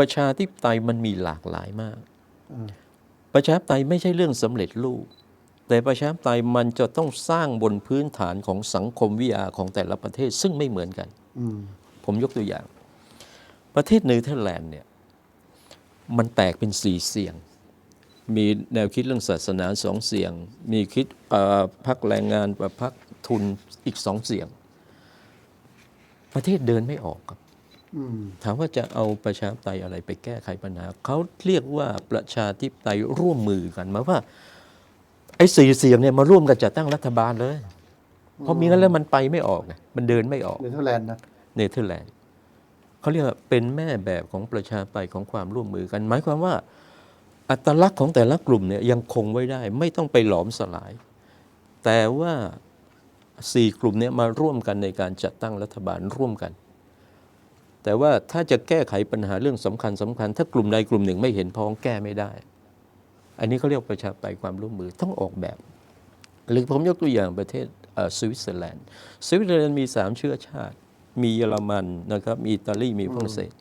ประชาธิปไตยมันมีหลากหลายมากอืมประชาธิปไตยไม่ใช่เรื่องสำเร็จรูป แต่ประชาธิปไตยมันจะต้องสร้างบนพื้นฐานของสังคมวิทยาของแต่ละประเทศซึ่งไม่เหมือนกันอืมผมยกตัวอย่าง ประเทศเนเธอร์แลนด์เนี่ยมันแตกเป็นสี่เสียง มีแนวคิดเรื่องศาสนาสองเสียง มีคิดเอ่อพักแรงงานกับพักทุนอีกสองเสียง ประเทศเดินไม่ออกครับอืม ถามว่าจะเอาประชาธิปไตยอะไรไปแก้ไขปัญหาเขาเรียกว่าประชาธิปไตยร่วมมือกันหมายว่า ไอ้สี่เสียงเนี่ยมาร่วมกันจัดตั้งรัฐบาลเลยเพราะมีงั้นแล้วมันไปไม่ออกไงมันเดินไม่ออกเนเธอร์แลนด์นะเนเธอร์แลนด์เขาเรียกว่าเป็นแม่แบบของประชาธิปไตยของความร่วมมือกัน หมายความว่า อัตลักษณ์ของแต่ละกลุ่มเนี่ยยังคงไว้ได้ ไม่ต้องไปหลอมสลาย แต่ว่าสี่กลุ่มเนี้มาร่วมกันในการจัดตั้งรัฐบาลร่วมกัน แต่ว่าถ้าจะแก้ไขปัญหาเรื่องสำคัญสำคัญ ถ้ากลุ่มใดกลุ่มหนึ่งไม่เห็นพ้องแก้ไม่ได้ อันนี้เขาเรียกประชาธิปไตยความร่วมมือต้องออกแบบ หรือผมยกตัวอย่างประเทศสวิตเซอร์แลนด์สวิตเซอร์แลนด์มีสามเชื้อชาติ มีเยอรมันนะครับมีอิตาลีมีฝรั่งเศส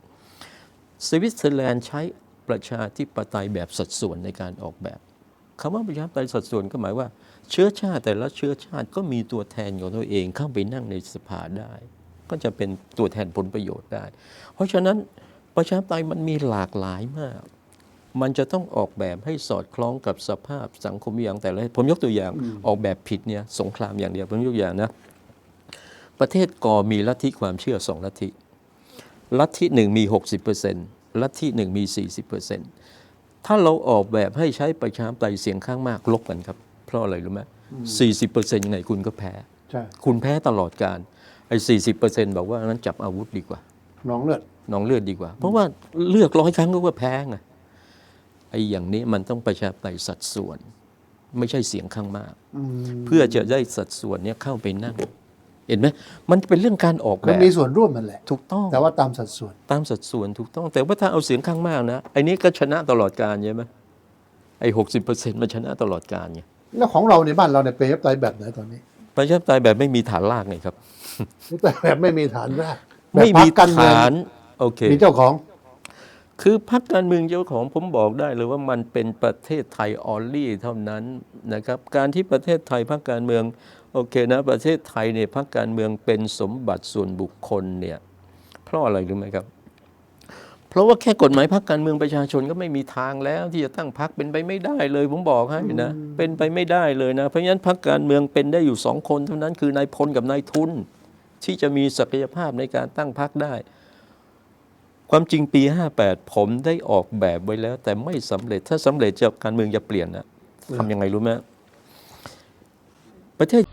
สวิตเซอร์แลนด์ใช้ประชาธิปไตยแบบสัดส่วนในการออกแบบคำว่าประชาธิปไตยสัดส่วนก็หมายว่า เชื้อชาติแต่ละเชื้อชาติก็มีตัวแทนของตัวเองเข้าไปนั่งในสภาได้ ก็จะเป็นตัวแทนผลประโยชน์ได้ เพราะฉะนั้นประชาธิปไตยมันมีหลากหลายมาก มันจะต้องออกแบบให้สอดคล้องกับสภาพสังคมอย่างแต่ละผมยกตัวอย่างออกแบบผิดเนี่ยสงครามอย่างเดียวผมยกตัวอย่างนะประเทศกอมีลัทธิความเชื่อสองลัทธิลัทธิหนึ่งมี 60%ลัทธิหนึ่งมี 40%ถ้าเราออกแบบให้ใช้ประชาธิปไตยเสียงข้างมากลบกันครับ เพราะอะไรรู้ไหม40%ยังไงคุณก็แพ้ใช่คุณแพ้ตลอดการ ไอ้40%บอกว่านั้นจับอาวุธดีกว่าน้องเลือดน้องเลือดดีกว่า เพราะว่าเลือกร้อยครั้งก็ว่าแพ้ไงไอ้อย่างนี้มันต้องประชาธิปไตยสัดส่วน ไม่ใช่เสียงข้างมากอืมเพื่อจะได้สัดส่วนเนี้ยเข้าไปนั่ง เห็นไหมมันเป็นเรื่องการออกแบมันบ มีส่วนร่วมมันแหละ ถูกต้อง แต่ว่าตามสัดส่วน ตามสัดส่วนถูกต้อง แต่ว่าถ้าเอาเสียงข้างมากนะไอ้นี้ก็ชนะตลอดการใช่ไหมไอ้หกสิบเปอร์เซ็นต์มันชนะตลอดการไงแล้วของเราในบ้านเราเนี่ยเป็นประชาธิปไตยแบบไหนตอนนี้ ประชาธิปไตยแบบไม่มีฐานรากไงครับ แต่แบบไม่มีฐานรากแบบไม่พรรมีคการเมืองฐานโอเค มีเจ้าของ คือพรรคการเมืองเจ้าของผมบอกได้เลยว่ามันเป็นประเทศไทยออลลี่เท่านั้นนะครับ การที่ประเทศไทยพรรคการเมืองโอเคนะประเทศไทยเนี่ยพรรคการเมืองเป็นสมบัติส่วนบุคคลเนี่ยเพราะอะไรรู้ไหมครับ เพราะว่าแค่กฎหมายพรรคการเมืองประชาชนก็ไม่มีทางแล้วที่จะตั้งพรรคเป็นไปไม่ได้เลย ผมบอกให้นะเป็นไปไม่ได้เลยนะ เพราะฉะนั้นพรรคการเมืองเป็นได้อยู่สองคนเท่านั้นคือนายพลกับนายทุน ที่จะมีศักยภาพในการตั้งพรรคได้ ความจริงปี 58 ผมได้ออกแบบไว้แล้ว แต่ไม่สำเร็จถ้าสำเร็จจะการเมืองจะเปลี่ยนนะทำยังไงรู้ไหมประเทศ